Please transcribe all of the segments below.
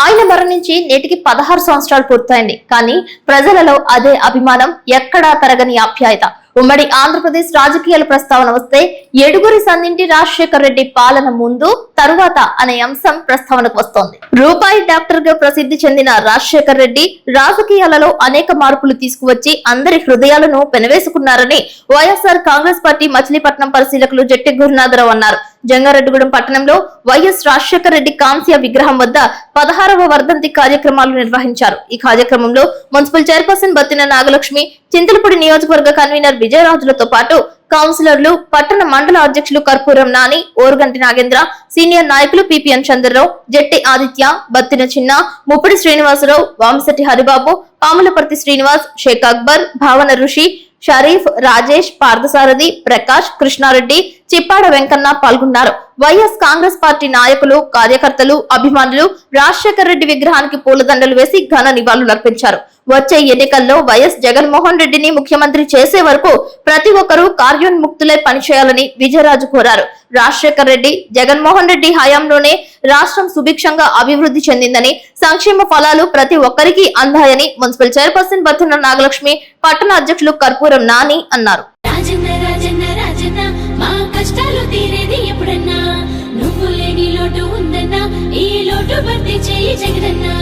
ఆయన మరణించి నేటికి పదహారు సంవత్సరాలు పూర్తయింది. కానీ ప్రజలలో అదే అభిమానం ఎక్కడా తరగని ఆప్యాయత. ఉమ్మడి ఆంధ్రప్రదేశ్ రాజకీయాల ప్రస్తావన వస్తే ఏడుగురి సన్నింటి రాజశేఖర్ రెడ్డి పాలన ముందు తరువాత అనే అంశం ప్రస్తావనకు వస్తోంది. రూపాయి డాక్టర్గా ప్రసిద్ధి చెందిన రాజశేఖర్ రెడ్డి రాజకీయాలలో అనేక మార్పులు తీసుకువచ్చి అందరి హృదయాలను పెనవేసుకున్నారని వైఎస్ఆర్ కాంగ్రెస్ పార్టీ మచిలీపట్నం పరిశీలకులు జట్టి గురునాథరావు అన్నారు. జంగారెడ్డిగూడెం పట్టణంలో వైఎస్ రాజశేఖర రెడ్డి కాంస్య విగ్రహం వద్ద పదహారవ వర్ధంతి కార్యక్రమాలు నిర్వహించారు. ఈ కార్యక్రమంలో మున్సిపల్ చైర్పర్సన్ బత్తిన నాగలక్ష్మి చింతలపూడి నియోజకవర్గ కన్వీనర్ విజయరాజులతో పాటు కౌన్సిలర్లు పట్టణ మండల అధ్యక్షులు కర్పూరం నాని ఓరుగంటి నాగేంద్ర సీనియర్ నాయకులు పిపిఎన్ చంద్రరావు జట్టి ఆదిత్య బత్తిన చిన్న ముప్పిడి శ్రీనివాసరావు వామశెట్టి హరిబాబు పాములపర్తి శ్రీనివాస్ షేక్ అక్బర్ భావన ఋషి షరీఫ్ రాజేష్ పార్థసారథి ప్రకాష్ కృష్ణారెడ్డి చిప్పాడ వెంకన్న పాల్గొన్నారు. వైఎస్ కాంగ్రెస్ పార్టీ నాయకులు కార్యకర్తలు అభిమానులు రాజశేఖర రెడ్డి విగ్రహానికి పూలదండలు వేసి ఘన నివాళులర్పించారు వచ్చే ఎన్నికల్లో వైఎస్ జగన్మోహన్ రెడ్డిని ముఖ్యమంత్రి చేసే వరకు ప్రతి ఒక్కరూ కార్యోన్ముక్తులై పనిచేయాలని విజయరాజు కోరారు. రాజశేఖర రెడ్డి జగన్మోహన్ రెడ్డి హయాంలోనే రాష్ట్రం సుభిక్షంగా అభివృద్ధి చెందిందని సంక్షేమ ఫలాలు ప్రతి ఒక్కరికి అందాయని మున్సిపల్ చైర్పర్సన్ బతున్న నాగలక్ష్మి పట్టణ అధ్యక్షులు కర్పూరం నాని అన్నారు. తీరేది ఎప్పుడన్నా? నువ్వు లేని లోటు ఉందన్నా ఈ లోటు భర్తీ చేయి జగదన్నా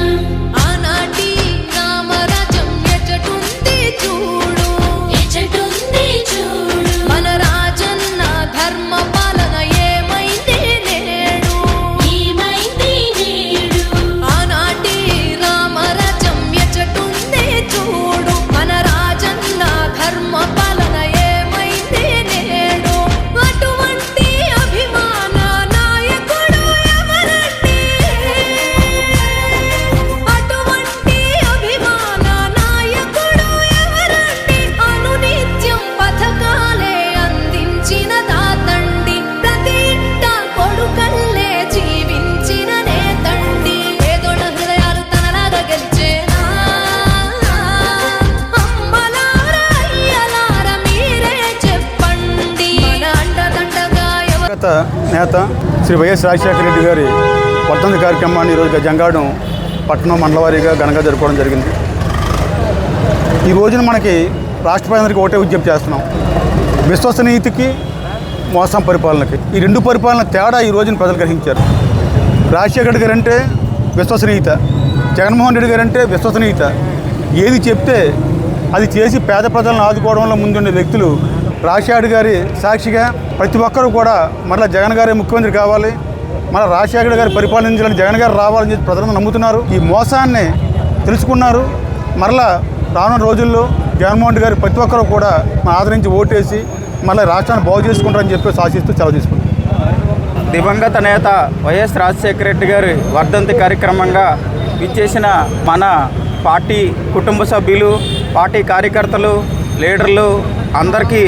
నేత శ్రీ వైఎస్ రాజశేఖర రెడ్డి గారి వర్ధంతి కార్యక్రమాన్ని ఈరోజు జంగాడం పట్టణం మండలవారీగా ఘనంగా జరుపుకోవడం జరిగింది. ఈ రోజున మనకి రాష్ట్రపతి ఒకటే విజ్ఞప్తి చేస్తున్నాం. విశ్వసనీయతకి మోసం పరిపాలనకి. ఈ రెండు పరిపాలన తేడా ఈ రోజున ప్రజలు గ్రహించారు. రాజశేఖర రెడ్డి గారు అంటే విశ్వసనీయత జగన్మోహన్ రెడ్డి గారు అంటే విశ్వసనీయత ఏది చెప్తే అది చేసి పేద ప్రజలను ఆదుకోవడంలో ముందుండే వ్యక్తులు రాజశేఖర్ గారి సాక్షిగా ప్రతి ఒక్కరూ కూడా మరలా జగన్ గారే ముఖ్యమంత్రి కావాలి మన రాజశేఖర గారు పరిపాలించాలని జగన్ గారు రావాలని చెప్పి ప్రజలందరూ నమ్ముతున్నారు. ఈ మోసాన్ని తెలుసుకున్నారు. మరలా రానున్న రోజుల్లో జగన్మోహన్ గారు ప్రతి ఒక్కరూ కూడా ఆదరించి ఓటేసి మళ్ళీ రాష్ట్రాన్ని బాగు చేసుకుంటారని చెప్పి ఆశిస్తూ సెలవు తీసుకుంటాం దివంగత నేత వైఎస్ రాజశేఖర రెడ్డి గారి వర్ధంతి కార్యక్రమంగా ఇచ్చేసిన మన పార్టీ కుటుంబ సభ్యులు పార్టీ కార్యకర్తలు లీడర్లు అందరికీ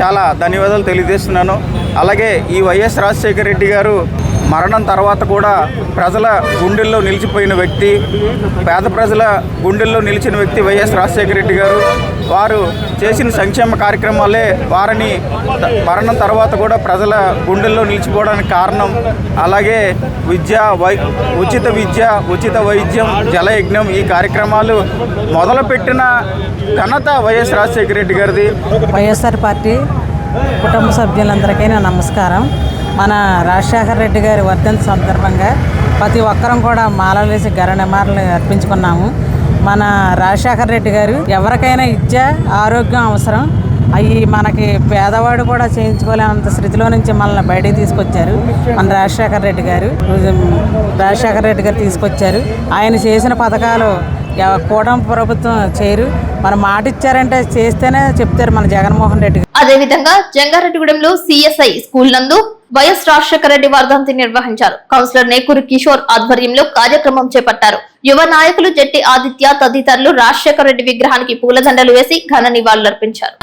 చాలా ధన్యవాదాలు తెలియజేస్తున్నాను. అలాగే ఈ వైఎస్ రాజశేఖర రెడ్డి గారు మరణం తర్వాత కూడా ప్రజల గుండెల్లో నిలిచిపోయిన వ్యక్తి పేద ప్రజల గుండెల్లో నిలిచిన వ్యక్తి వైఎస్ రాజశేఖర రెడ్డి గారు వారు చేసిన సంక్షేమ కార్యక్రమాలే వారిని మరణం తర్వాత కూడా ప్రజల గుండెల్లో నిలిచిపోవడానికి కారణం. అలాగే విద్య వై ఉచిత విద్య ఉచిత వైద్యం జలయజ్ఞం ఈ కార్యక్రమాలు మొదలుపెట్టిన ఘనత వైఎస్ రాజశేఖర రెడ్డి గారిది. వైఎస్ఆర్ పార్టీ కుటుంబ సభ్యులందరికీ నా నమస్కారం. మన రాజశేఖర రెడ్డి గారి వర్ధంతి సందర్భంగా ప్రతి ఒక్కరం కూడా మాలలు వేసి గర నిమారలు అర్పించుకున్నాము. మన రాజశేఖర రెడ్డి గారు ఎవరికైనా ఇచ్చే ఆరోగ్యం అవసరం. అవి మనకి పేదవాడు కూడా చేయించుకోలేనంత స్థితిలో నుంచి మనల్ని బయటికి తీసుకొచ్చారు. మన రాజశేఖర రెడ్డి గారు రాజశేఖర రెడ్డి గారు తీసుకొచ్చారు. ఆయన చేసిన పథకాలు ఎవ- కూటమి ప్రభుత్వం చేయరు. మన మాట ఇచ్చారంటే చేస్తేనే చెప్తారు మన జగన్మోహన్ రెడ్డి గారు. అదేవిధంగా జంగారెడ్డిగూడెంలో సిఎస్ఐ స్కూల్ నందు వైఎస్ రాజశేఖర రెడ్డి వర్ధంతి నిర్వహించారు. కౌన్సిలర్ నేకూరు కిషోర్ ఆధ్వర్యంలో కార్యక్రమం చేపట్టారు. యువ నాయకులు జట్టి ఆదిత్య తదితరులు రాజశేఖర రెడ్డి విగ్రహానికి పూలదండలు వేసి ఘన నివాళులర్పించారు.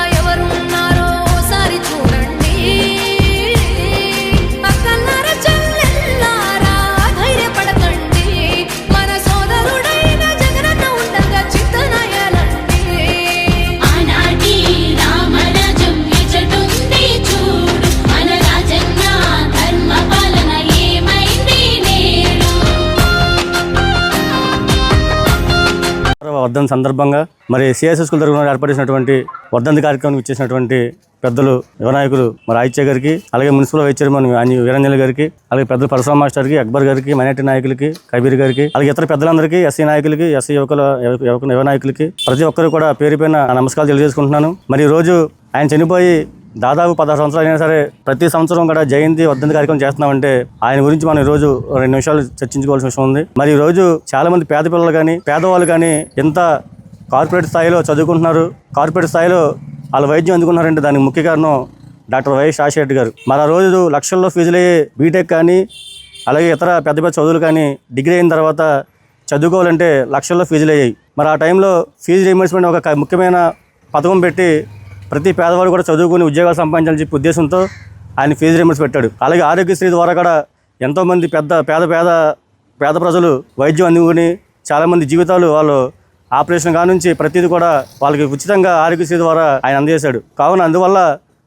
వర్ధన్ సందర్భంగా మరి సిఎస్ఎస్ స్కూల్ తరఫున ఏర్పడినటువంటి వర్ధంతి కార్యక్రమం ఇచ్చేసినటువంటి పెద్దలు యువనాయకులు మరి ఆయిత్య గారికి అలాగే మున్సిపల్ వైస్ చైర్మన్ అని వీరంజలి గారికి అలాగే పెద్దలు పరశురామ మాస్టర్కి అక్బర్ గారికి మైనార్టీ నాయకులకి కబీర్ గారికి అలాగే ఇతర పెద్దలందరికీ ఎస్సీ నాయకులకి ఎస్సీ యువకుల యువక- యువ నాయకులకి ప్రతి ఒక్కరు కూడా పేరు పైన నమస్కారాలు తెలియజేసుకుంటున్నాను. మరి ఈ రోజు ఆయన చనిపోయి దాదాపు పదహారు సంవత్సరాలు అయినా సరే ప్రతి సంవత్సరం కూడా జయంతి వర్ధంతి కార్యక్రమం చేస్తున్నామంటే ఆయన గురించి మనం ఈరోజు రోజు రెండు నిమిషాలు చర్చించుకోవాల్సిన విషయం ఉంది. మరి ఈరోజు రోజు చాలా మంది పేద పిల్లలు కానీ పేదవాళ్ళు కానీ ఎంత కార్పొరేట్ స్థాయిలో చదువుకుంటున్నారు కార్పొరేట్ స్థాయిలో వాళ్ళ వైద్యం అందుకున్నారంటే దానికి ముఖ్య కారణం డాక్టర్ వైఎస్ రాజశేఖర్ గారు. మరి ఆ రోజు లక్షల్లో ఫీజులు అయ్యే బీటెక్ కానీ అలాగే ఇతర పెద్ద పెద్ద చదువులు కానీ డిగ్రీ అయిన తర్వాత చదువుకోవాలంటే లక్షల్లో ఫీజులు అయ్యాయి. మరి ఆ టైంలో ఫీజు రీయింబర్స్మెంట్ ఒక ముఖ్యమైన పథకం పెట్టి ప్రతి పేదవాడు కూడా చదువుకుని ఉద్యోగాలు సంపాదించాలని చెప్పి ఉద్దేశంతో ఆయన ఫీజు రిమర్స్ పెట్టాడు. అలాగే ఆరోగ్యశ్రీ ద్వారా కూడా ఎంతోమంది పెద్ద పేద పేద పేద ప్రజలు వైద్యం అందుకుని చాలామంది జీవితాలు వాళ్ళు ఆపరేషన్ కానుంచి ప్రతిదీ కూడా వాళ్ళకి ఉచితంగా ఆరోగ్యశ్రీ ద్వారా ఆయన అందజేశాడు. కావున అందువల్ల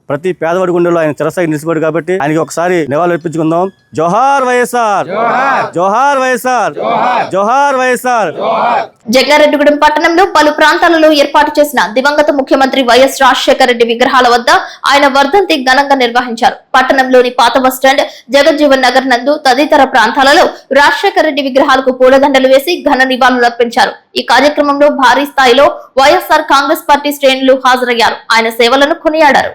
ప్రతి పేదవాడి గుండెలో ఆయన చిరస్థాయి నిలిచిపోయాడు కాబట్టి ఆయనకి ఒకసారి నివాళులు అర్పించుకుందాం. జోహార్ వైఎస్ఆర్. జోహార్. వైఎస్ఆర్. జోహార్. వైఎస్ఆర్. జగ్గారెడ్డిగూడెం పట్టణంలో పలు ప్రాంతాలలో ఏర్పాటు చేసిన దివంగత ముఖ్యమంత్రి వైఎస్ రాజశేఖర రెడ్డి విగ్రహాల వద్ద ఆయన వర్ధంతి ఘనంగా నిర్వహించారు. పట్టణంలోని పాత బస్టాండ్ జగజ్జీవన్ నగర్ నందు తదితర ప్రాంతాలలో రాజశేఖర రెడ్డి విగ్రహాలకు పూలదండలు వేసి ఘన నివాళులు అర్పించారు. ఈ కార్యక్రమంలో భారీ స్థాయిలో వైఎస్ఆర్ కాంగ్రెస్ పార్టీ శ్రేణులు హాజరయ్యారు. ఆయన సేవలను కొనియాడారు.